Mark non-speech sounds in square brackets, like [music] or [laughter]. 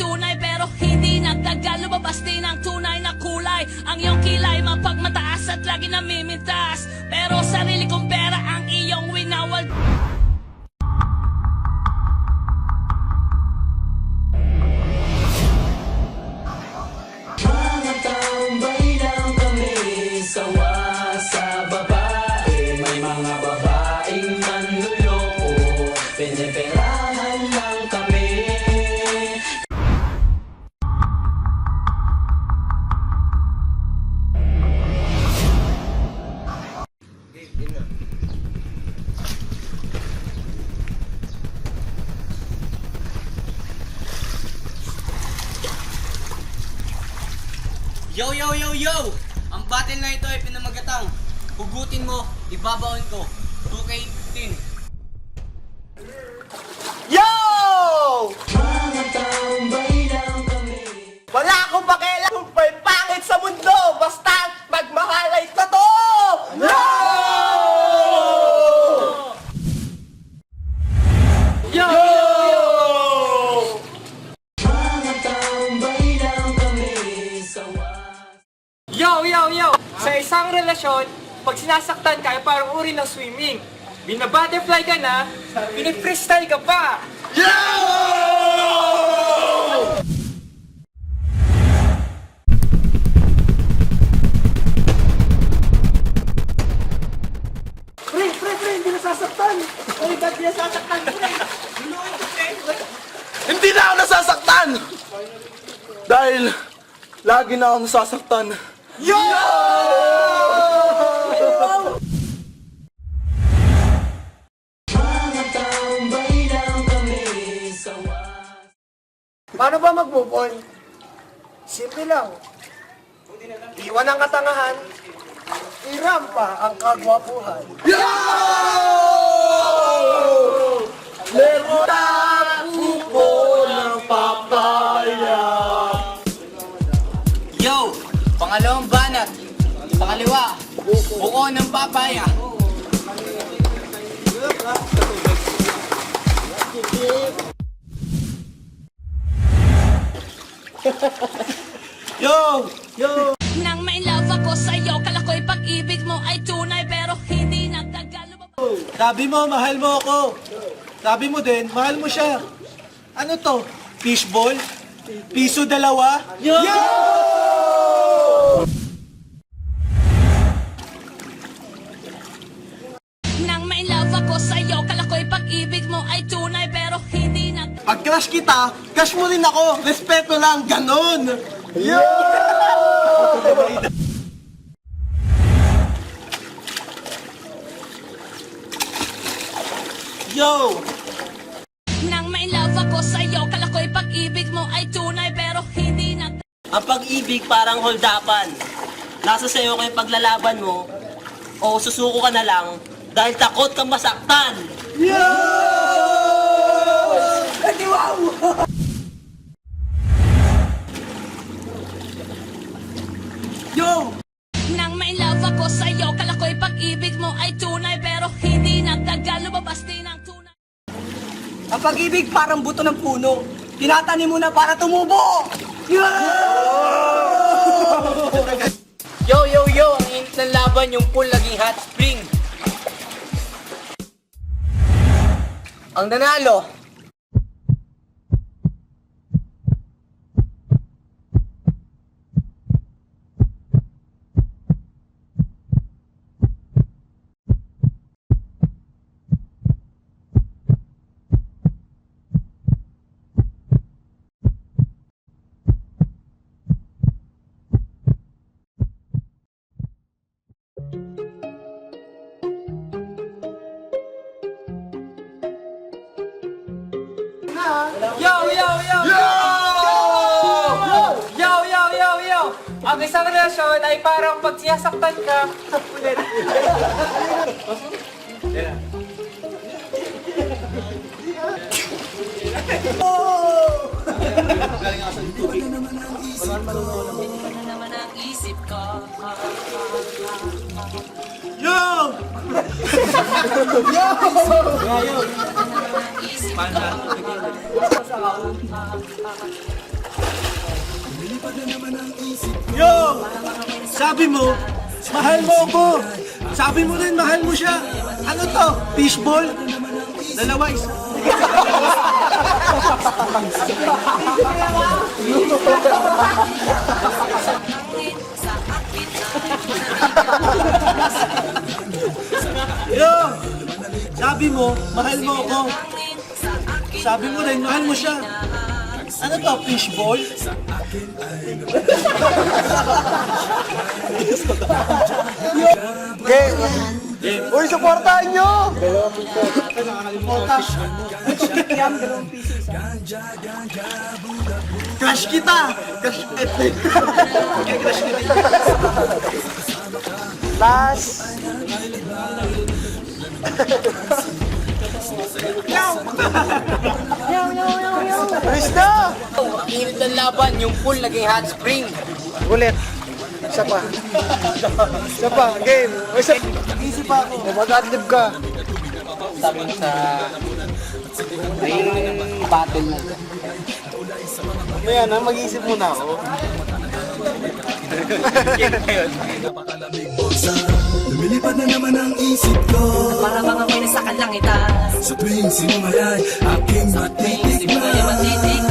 tunay pero hindi nagtagal. Lumabas din ang tunay na kulay. Ang iyong kilay mapagmataas at lagi namimintas Pero sarili kong pera ang iyong winawal. Sa babae May mga babaeng manluloko Piniperahan Yo, yo, yo, yo! Ang battle na ito ay pinamagatang. Hugutin mo, ibabaon ko. 2K15. Yo! Wala akong pakialam Yo, yo, yo! Sa isang relasyon, pag sinasaktan ka ay parang uri ng swimming. Binabutterfly ka na, pinipristal ka pa! Pre, pre, pre, hindi nasasaktan! Ay, ba't di nasasaktan, pre? Hindi na ako nasasaktan! Dahil, lagi na ako nasasaktan. Yo! Paano ba mag-move on? Simple lang. Iwan ang katangahan, irampa ang kagwapuhan. Yo! Lertapu Sa kaliwa, buko ng papaya. Yo! Yo! Nang may love ako sa'yo Kala ko'y pag-ibig mo ay tunay Pero hindi nagtagal Sabi mo, mahal mo ako. Sabi mo din, mahal mo siya. Ano to? Fishball? Piso dalawa? Yo! Nang Pag crush kita, crush mo rin ako. Respeto lang, ganon. Yo! Yo! Nang may love ako sa'yo Kala ko'y pag-ibig mo ay tunay Pero hindi nagtagal Ang pag-ibig parang holdapan. Nasa sayo ko yung paglalaban mo o susuko ka na lang dahil takot kang masaktan. Yo! Nang may love ako sa'yo Kala ko'y pag-ibig mo ay tunay Pero hindi nagtagal Lumabas din ang tunay Ang pag-ibig parang buto ng puno. Tinatanim mo na para tumubo! Yo, yo, yo! Ang init ng laban, yung pool naging hot spring. Ang nanalo, Yo, yo, yo! Yo! Yo, yo, yo, yo! Ang isang relasyon ay parang pag sinasaktan ka, ulit. Ano naman ang isip ko Yo! Isip ko Yo! Sabi mo, mahal mo ako. Sabi mo rin, mahal mo siya. Ano to? Fishball? Dalawa isa. Yo! Sabi mo, mahal mo ako. Sabi mo rin, mahal mo siya. Ano to, fishball? Uy, supportahan nyo! Crush kita! Crush Crush kita. Last! [laughs] Luis na! Init ng laban, yung pool naging hot spring. Ulit. Isa pa. Isa pa. Game. O isa. Easy pa ako. Mag-adlib ka. Sabi sa... Ayun battle na to. Ayan, ha? mag-iisip muna ako. Lumilipad na naman ang isip ko. Para mga may nasa kalangitan. Sa tuwing ay aking matitikman. Niya matitig